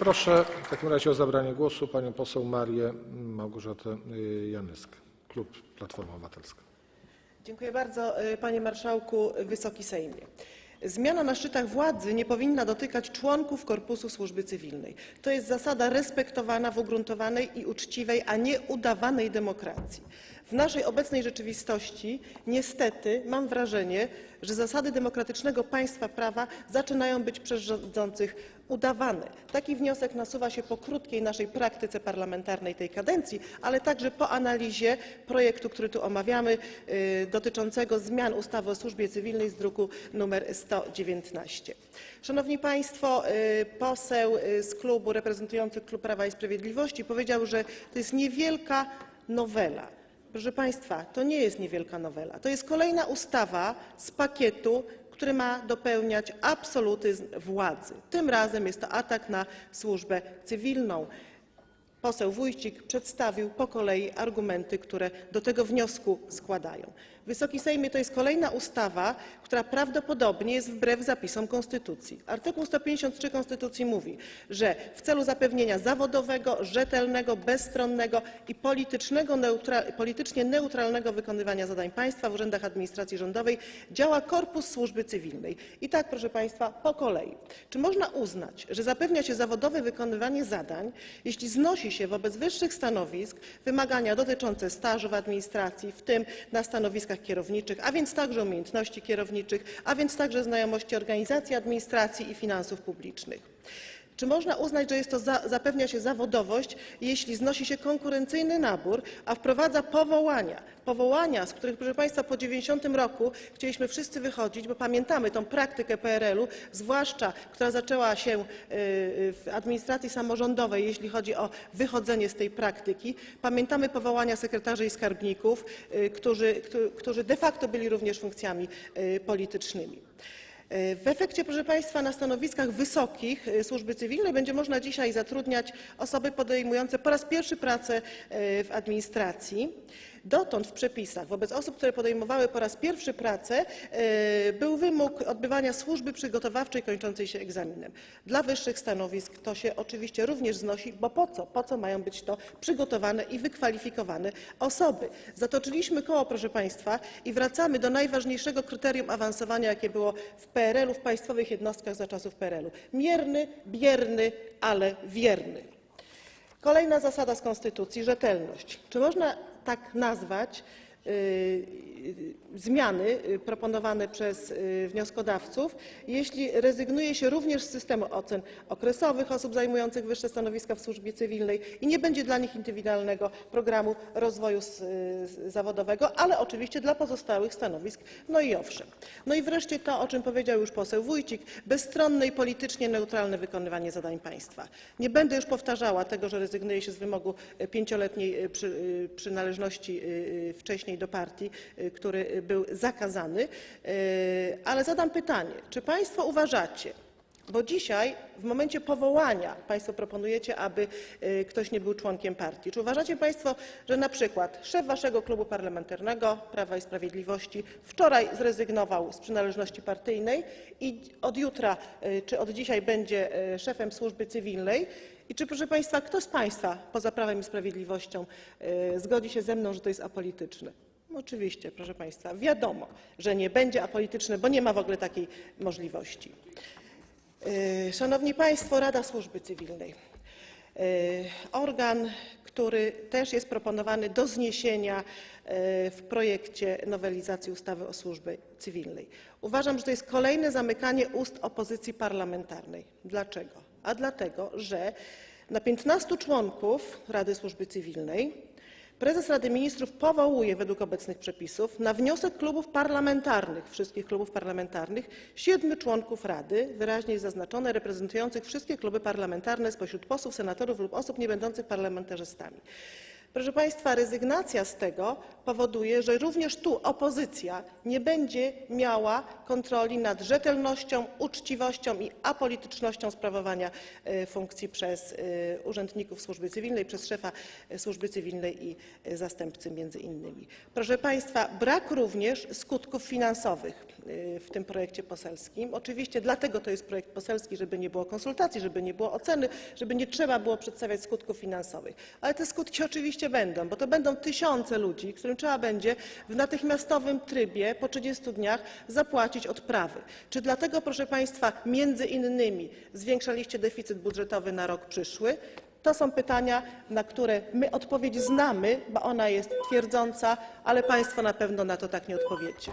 Proszę w takim razie o zabranie głosu panią poseł Marię Małgorzatę y, Janyską, klub Platforma Obywatelska. Dziękuję bardzo, y, panie marszałku, Wysoki Sejmie. Zmiana na szczytach władzy nie powinna dotykać członków korpusu służby cywilnej. To jest zasada respektowana w ugruntowanej i uczciwej, a nie udawanej demokracji. W naszej obecnej rzeczywistości niestety mam wrażenie, że zasady demokratycznego państwa prawa zaczynają być przez rządzących udawane. Taki wniosek nasuwa się po krótkiej naszej praktyce parlamentarnej tej kadencji, ale także po analizie projektu, który tu omawiamy, y, dotyczącego zmian ustawy o służbie cywilnej z druku nr 119. Szanowni Państwo, y, poseł y, z klubu reprezentujący klub Prawa i Sprawiedliwości powiedział, że to jest niewielka nowela. Proszę Państwa, to nie jest niewielka nowela. To jest kolejna ustawa z pakietu, który ma dopełniać absolutyzm władzy. Tym razem jest to atak na służbę cywilną. Poseł Wójcik przedstawił po kolei argumenty, które do tego wniosku składają. Wysoki Sejmie, to jest kolejna ustawa, która prawdopodobnie jest wbrew zapisom Konstytucji. Artykuł 153 Konstytucji mówi, że w celu zapewnienia zawodowego, rzetelnego, bezstronnego i neutra- politycznie neutralnego wykonywania zadań państwa w urzędach administracji rządowej działa Korpus Służby Cywilnej. I tak, proszę Państwa, po kolei. Czy można uznać, że zapewnia się zawodowe wykonywanie zadań, jeśli znosi się wobec wyższych stanowisk wymagania dotyczące stażu w administracji, w tym na stanowiskach kierowniczych, a więc także umiejętności kierowniczych, a więc także znajomości organizacji administracji i finansów publicznych? Czy można uznać, że zapewnia się zawodowość, jeśli znosi się konkurencyjny nabór, a wprowadza powołania? Powołania, z których, proszę Państwa, po 90 roku chcieliśmy wszyscy wychodzić, bo pamiętamy tą praktykę PRL-u, zwłaszcza która zaczęła się y, w administracji samorządowej, jeśli chodzi o wychodzenie z tej praktyki. Pamiętamy powołania sekretarzy i skarbników, y, którzy, którzy- de facto byli również funkcjami y, politycznymi. W efekcie, proszę Państwa, na stanowiskach wysokich y, służby cywilnej będzie można dzisiaj zatrudniać osoby podejmujące po raz pierwszy pracę y, w administracji. Dotąd w przepisach wobec osób, które podejmowały po raz pierwszy pracę, y, był wymóg odbywania służby przygotowawczej kończącej się egzaminem. Dla wyższych stanowisk to się oczywiście również znosi, bo po co? Po co mają być to przygotowane i wykwalifikowane osoby? Zatoczyliśmy koło, proszę Państwa, i wracamy do najważniejszego kryterium awansowania, jakie było w PRL-u, w państwowych jednostkach za czasów PRL-u. Mierny, bierny, ale wierny. Kolejna zasada z Konstytucji rzetelność. Czy można tak nazwać zmiany y, proponowane przez y, wnioskodawców, jeśli rezygnuje się również z systemu ocen okresowych osób zajmujących wyższe stanowiska w służbie cywilnej i nie będzie dla nich indywidualnego programu rozwoju y, zawodowego, ale oczywiście dla pozostałych stanowisk. No i owszem. No i wreszcie to, o czym powiedział już poseł Wójcik, bezstronne i politycznie neutralne wykonywanie zadań państwa. Nie będę już powtarzała tego, że rezygnuje się z wymogu pięcioletniej przy, przynależności e, wcześniej do partii, e, który był zakazany, E, ale zadam pytanie, czy państwo uważacie, bo dzisiaj w momencie powołania Państwo proponujecie, aby y, ktoś nie był członkiem partii. Czy uważacie Państwo, że na przykład szef Waszego klubu parlamentarnego Prawa i Sprawiedliwości wczoraj zrezygnował z przynależności partyjnej i od jutra y, czy od dzisiaj będzie y, szefem służby cywilnej? I czy, proszę Państwa, kto z Państwa poza Prawem i Sprawiedliwością zgodzi się ze mną, że to jest apolityczne? Oczywiście, proszę Państwa, wiadomo, że nie będzie apolityczne, bo nie ma w ogóle takiej możliwości. Yy, Szanowni Państwo, Rada Służby Cywilnej. Yy, Organ, który też jest proponowany do zniesienia yy, w projekcie nowelizacji ustawy o służbie cywilnej. Uważam, że to jest kolejne zamykanie ust opozycji parlamentarnej. Dlaczego? A dlatego, że na 15 członków Rady Służby Cywilnej Prezes Rady Ministrów powołuje według obecnych przepisów na wniosek klubów parlamentarnych, wszystkich klubów parlamentarnych, siedmiu członków Rady, wyraźnie zaznaczone, reprezentujących wszystkie kluby parlamentarne spośród posłów, senatorów lub osób niebędących parlamentarzystami. Proszę Państwa, rezygnacja z tego powoduje, że również tu opozycja nie będzie miała kontroli nad rzetelnością, uczciwością i apolitycznością sprawowania e, funkcji przez e, urzędników służby cywilnej, przez szefa e, służby cywilnej i zastępcy między innymi. Proszę Państwa, brak również skutków finansowych w tym projekcie poselskim. Oczywiście dlatego to jest projekt poselski, żeby nie było konsultacji, żeby nie było oceny, żeby nie trzeba było przedstawiać skutków finansowych. Ale te skutki oczywiście będą, bo to będą tysiące ludzi, którym trzeba będzie w natychmiastowym trybie po 30 dniach zapłacić odprawy. Czy dlatego, proszę Państwa, między innymi zwiększaliście deficyt budżetowy na rok przyszły? To są pytania, na które my odpowiedź znamy, bo ona jest twierdząca, ale Państwo na pewno na to tak nie odpowiecie.